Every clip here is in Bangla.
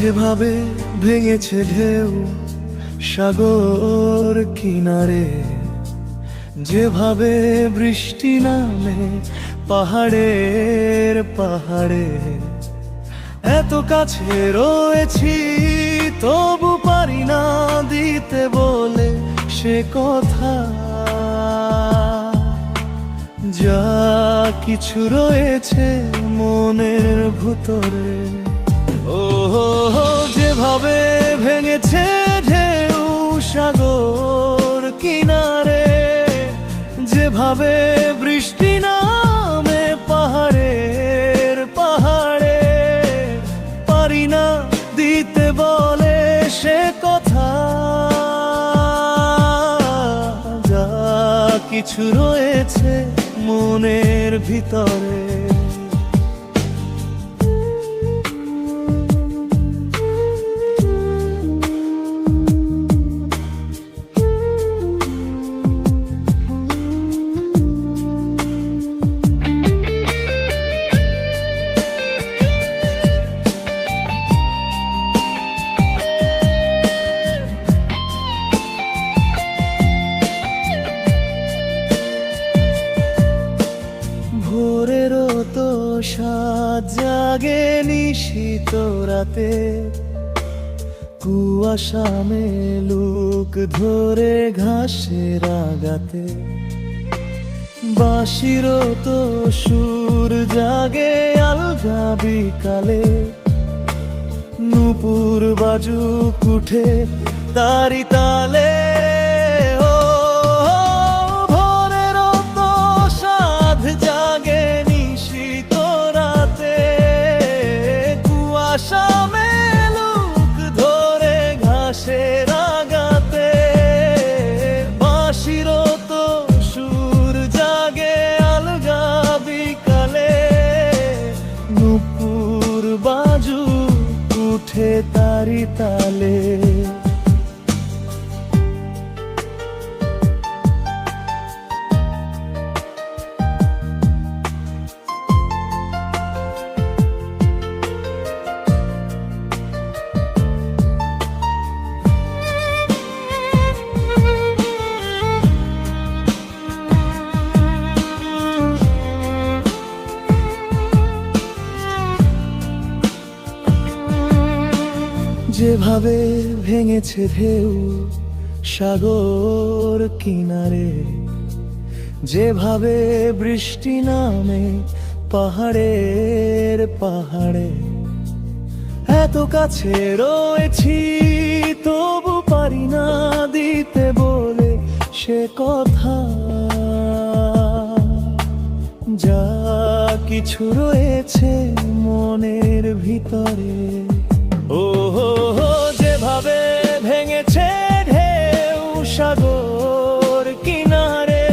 যেভাবে ভেঙেছে ঢেউ সাগর কিনারে, যেভাবে বৃষ্টি নামে পাহাড়ের পাহাড়ে, এত কাছে রয়েছি, তবু পারি না দিতে বলে সে কথা। যা কিছু রয়েছে মনের ভুতরে। যেভাবে ভেঙেছে ঢেউ সাগর কিনারে? যেভাবে বৃষ্টি নামে পাহাড়ের পাহাড়ে, পারি না দিতে বলে সে কথা। যা কিছু রয়েছে মনের ভিতরে। জাগে নিশীত রাতে। কুয়াশা মেলুক ধরে ঘাসের আগাতে বাঁশিরও তো সুর জাগে আলগা বিকালে। নুপুর বাজুক উঠে তারি তালে উঠে যেভাবে ভেঙেছে ঢেউ সাগর কিনারে, যেভাবে বৃষ্টি নামে পাহাড়ের পাহাড়ে, এত কাছে রয়েছি, তবু পারি না দিতে বলে সে কথা। যা কিছু রয়েছে মনের ভিতরে। ও যেভাবে ভেঙেছে ঢেউ কিনারে,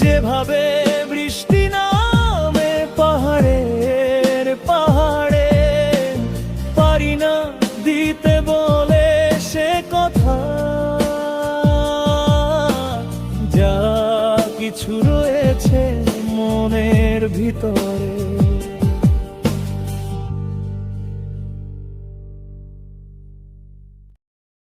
যেভাবে বৃষ্টি পাহাড়ের পাহাড়ে, পারি না দিতে বলে সে কথা। কিছু রয়েছে মনের ভিতরে।